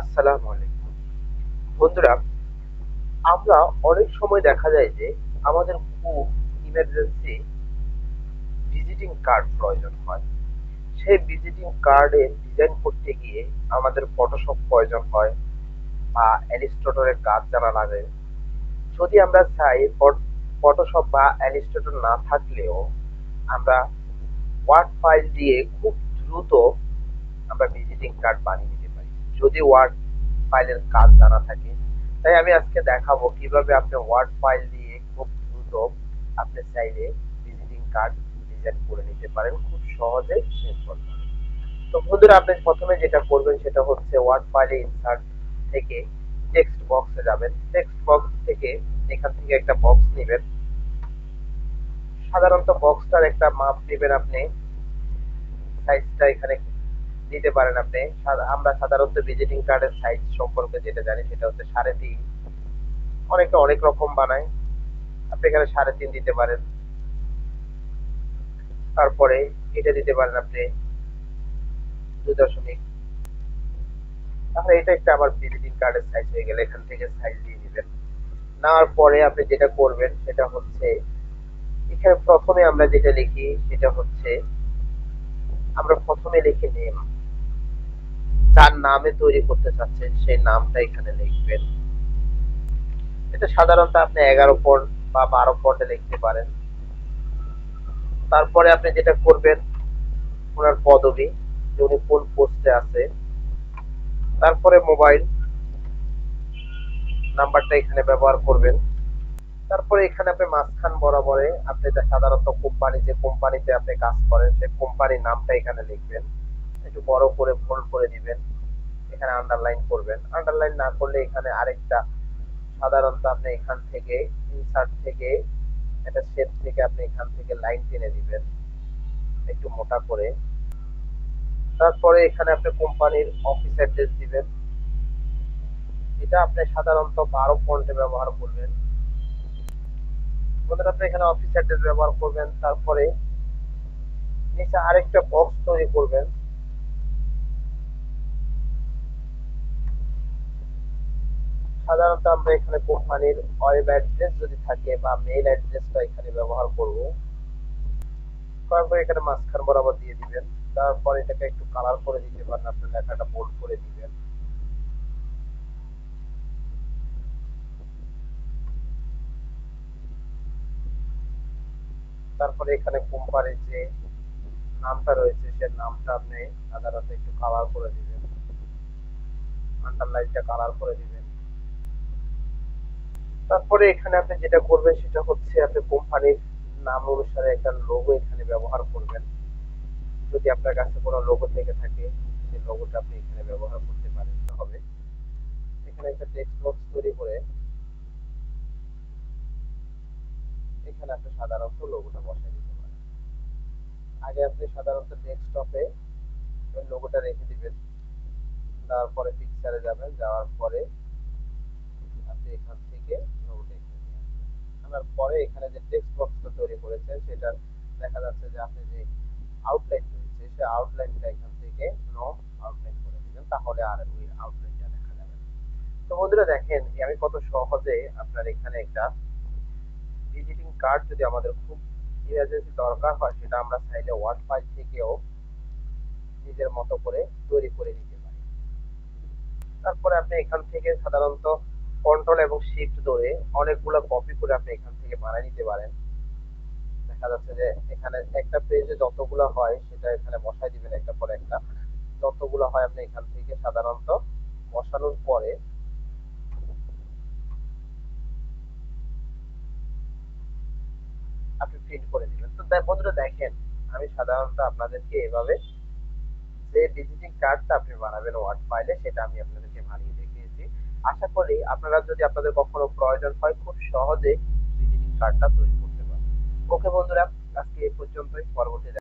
আসসালামু আলাইকুম। বন্ধুরা, আমরা অনেক সময় দেখা যায় যে আমাদের খুব ইমার্জেন্সি ভিজিটিং কার্ড প্রয়োজন হয়। সেই ভিজিটিং কার্ডের ডিজাইন করতে গিয়ে আমাদের ফটোশপ প্রয়োজন হয় বা অ্যারিস্টটলের কাজ জানা লাগে। যদি আমরা চাই ফটোশপ বা অ্যারিস্টটল না থাকলেও আমরা ওয়ার্ড ফাইল দিয়ে খুব দ্রুত আমরা ভিজিটিং কার্ড বানিয়ে যদি ওয়ার্ড ফাইলের কাজ জানা থাকে, তাই আমি আজকে দেখাবো কীভাবে আপনি ওয়ার্ড ফাইল দিয়ে খুব দ্রুত আপনি চাইলে ভিজিটিং কার্ড ডিজাইন করে নিতে পারেন, খুব সহজে সিম্পল তো বন্ধুরা, আপনি প্রথমে যেটা করবেন সেটা হচ্ছে ওয়ার্ড ফাইলে ইনসার্ট থেকে টেক্সট বক্সে যাবেন। টেক্সট বক্স থেকে এখান থেকে একটা বক্স নেবেন, সাধারণত বক্সটার একটা মাপ নেবেন আপনি। সাইজটা এখানে দিতে পারেন আপনি। আমরা সাধারণত ভিজিটিং কার্ডের সাইজ সম্পর্কে যেটা জানি সেটা হচ্ছে সাড়ে তিন। অনেকে অনেক রকম বানায়। আপনি এখানে সাড়ে তিন দিতে পারেন। তারপরে এটা দিতে পারেন আপনি দুই দশমিক। তাহলে এটা একটা আবার ভিজিটিং কার্ডের সাইজ হয়ে গেলে। এখান থেকে সাইজ দিয়ে নেবেন নেওয়ার পরে আপনি যেটা করবেন সেটা হচ্ছে, এখানে প্রথমে আমরা যেটা লিখি সেটা হচ্ছে, আমরা প্রথমে লিখি নেম নামে তৈরি করতে চাচ্ছেন, সেই নামটা এখানে লিখবেন। এটা সাধারণত আপনি এগারো পয়েন্ট বা বারো পয়েন্টে লিখতে পারেন। তারপরে আপনি যেটা করবেন, ওনার পদবি, যে উনি কোন পোস্টে আছে। তারপরে মোবাইল নাম্বারটা এখানে ব্যবহার করবেন। তারপরে এখানে আপনি মাঝখান বরাবরে আপনি যা সাধারণত কোম্পানি, যে কোম্পানিতে আপনি কাজ করেন, সেই কোম্পানির নামটা এখানে লিখবেন। একটু বড় করে বোল্ড করে দিবেন। এখানে আন্ডারলাইন করবেন। আন্ডারলাইন না করলে এখানে আরেকটা সাধারণত আপনি এখান থেকে ইনসার্ট থেকে একটা শেপ থেকে আপনি এখান থেকে লাইন টেনে দিবেন। একটু মোটা করে। তারপরে এখানে আপনি কোম্পানির অফিস অ্যাড্রেস দিবেন। এটা আপনি সাধারণত বারো পয়েন্টে ব্যবহার করবেন। বন্ধুরা আপনি এখানে অফিস অ্যাড্রেস ব্যবহার করবেন। তারপরে নিচে আরেকটা বক্স তৈরি করবেন। সাধারণত আমরা এখানে কোম্পানির ওয়েব অ্যাড্রেস যদি থাকে বা মেইল অ্যাড্রেসটা এখানে ব্যবহার করব। তারপরে এখানে মাঝখান বরাবর দিয়ে দিবেন। তারপর এটাকে একটু কালার করে দিতে পারেন, আপনার লেখাটা বোল্ড করে দিবেন। তারপরে এখানে কোম্পানির যে নামটা রয়েছে, সে নামটা আপনি সাধারণত একটু কালার করে দিবেন। আন্ডারলাইনটা কালার করে দিবেন। তারপরে এখানে আপনি যেটা করবেন সেটা হচ্ছে আপনি কোম্পানির নাম অনুসারে একটা লোগো এখানে ব্যবহার করবেন। যদি আপনার কাছে কোনো লোগো থেকে থাকে, সেই লোগোটা আপনি এখানে ব্যবহার করতে পারেন হবে। এখানে একটা টেক্সট বক্স তৈরি করে এখানে আপনি সাধারণত লোগোটা বসাই দিতে পারেন। আগে আপনি সাধারণত ডেস্কটপে লোগোটা রেখে দিবেন। তারপরে পিকচারে যাবেন, যাওয়ার পরে আপনি এখান থেকে লোগোটা এখানে নিয়ে আসবেন। আনার পরে এখানে যে টেক্সট বক্সটা তৈরি করেছেন সেটা দেখা যাচ্ছে যে আপনি যে আউটলাইন রয়েছে, সেই আউটলাইনটা এখান থেকে নো আউটলাইন করে দিবেন, তাহলে আর ওই আউটলাইনটা দেখা যাবে তো বন্ধুরা দেখেন আমি কত সহজে আপনার এখানে একটা ভিজিটিং কার্ড যদি আমাদের খুব ইমার্জেন্সি দরকার হয়, সেটা আমরা চাইলে ওয়ার্ড ফাইল থেকেও নিজের মতো করে তৈরি করে নিতে পারি। তারপরে আপনি এখান থেকে সাধারণত কন্ট্রোল এবং শিফট ধরে অনেকগুলো কপি করে আপনি এখান থেকে বানিয়ে নিতে পারেন। দেখা যাচ্ছে যে এখানে একটা পেজে যতগুলো হয় সেটা এখানে বসাই দিবেন একটা পর একটা। যতগুলো হয় আপনি এখান থেকে সাধারণত বসানোর পরে আপনি প্রিন্ট করে দিবেন। তো বন্ধুরা দেখেন, আমি সাধারণত আপনাদেরকে এভাবে যে ভিজিটিং কার্ডটা আপনি বানাবেন ওয়ার্ড ফাইলে সেটা আমি দেখিয়েছি আশা করি আপনারা যদি আপনাদের কখনো প্রয়োজন হয়, খুব সহজে ভিজিটিং কার্ডটা তৈরি করতে পারবেন। ওকে বন্ধুরা, আজকে এই পর্যন্তই। পরবর্তী